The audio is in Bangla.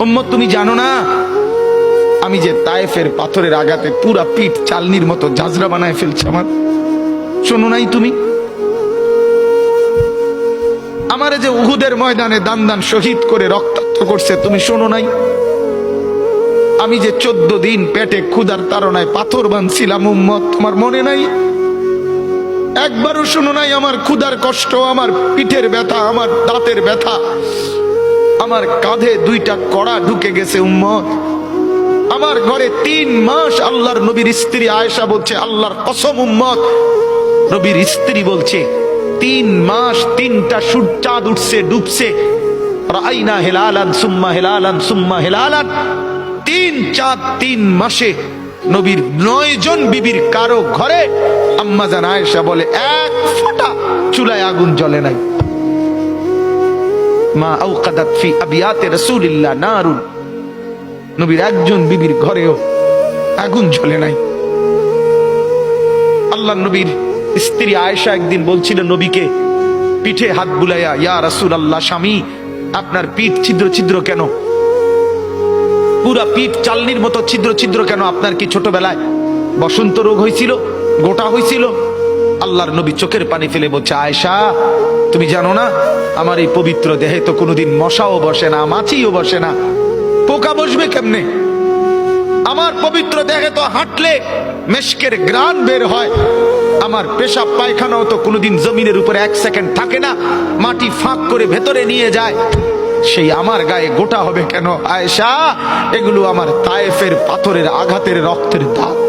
উম্মত, তুমি জানো না? আমি যে তায়েফের পাথরের আঘাতে পুরা পিঠ চালনির মতো ঝাঁঝরা বানায় ফেলছে আমার। শোনো নাই তুমি? আমার যে উহুদের ময়দানে দান দান শহীদ করে রক্তাক্ত করছে, তুমি শোনো নাই? আমি যে চোদ্দ দিন পেটে ক্ষুধার তাড়নায় পাথর বানছিলাম, উম্মত, তোমার মনে নাই? একবারও শোনো নাই আমার ক্ষুধার কষ্ট, আমার পিঠের ব্যথা, আমার দাঁতের ব্যথা। আমার কাঁধে দুইটা কড়া ঢুকে গেছে, উম্মত। আমার ঘরে তিন মাস আল্লাহর নবীর স্ত্রী আয়েশা বলছে, আল্লাহর কসম, উম্মত। নবীর স্ত্রী বলছে, তিন মাস তিনটা সূর্য চাঁদ উঠছে, ডুবছে। রাইনা হেলালান সুম্মা হেলালান সুম্মা হেলালান। তিন চাঁদ তিন মাসে নবীর নয় জন বিবির কারও ঘরে আম্মাজান আয়েশা বলে, এক ফোঁটা চুলায় আগুন জ্বলে নাই। মা আউকাদাত ফি আবিয়াতে রাসূলিল্লাহ নারুন। নবীর একজন বিবির ঘরেও আগুন জ্বলে নাই। আল্লাহ নবীর স্ত্রী আয়েশা একদিন বলছিল নবীকে, পিঠে হাত বুলাইয়া, ইয়া রাসূল আল্লাহ স্বামী, আপনার পিঠ ছিদ্র ছিদ্র কেন? পুরা পিঠ চালনির মতো ছিদ্র ছিদ্র কেন আপনার কি ছোটবেলায় বসন্ত রোগ হয়েছিল গোটা হয়েছিল আল্লাহর নবী চোখের পানি ফেলে বলছে, আয়েশা, তুমি জানো না, আমার এই পবিত্র দেহে তো কোনোদিন মশাও বসে না, মাছিও বসে না। পোকা বসবে কেমনে? আমার পবিত্র দেহে তো হাঁটলে মেশকের গ্রান বের হয়। আমার পেশাব পায়খানাও তো কোনোদিন জমিনের উপরে এক সেকেন্ড থাকে না, মাটি ফাঁক করে ভেতরে নিয়ে যায়। সেই আমার গায়ে গোটা হবে কেন, আয়েশা? এগুলো আমার তায়েফের পাথরের আঘাতের রক্তের দাগ।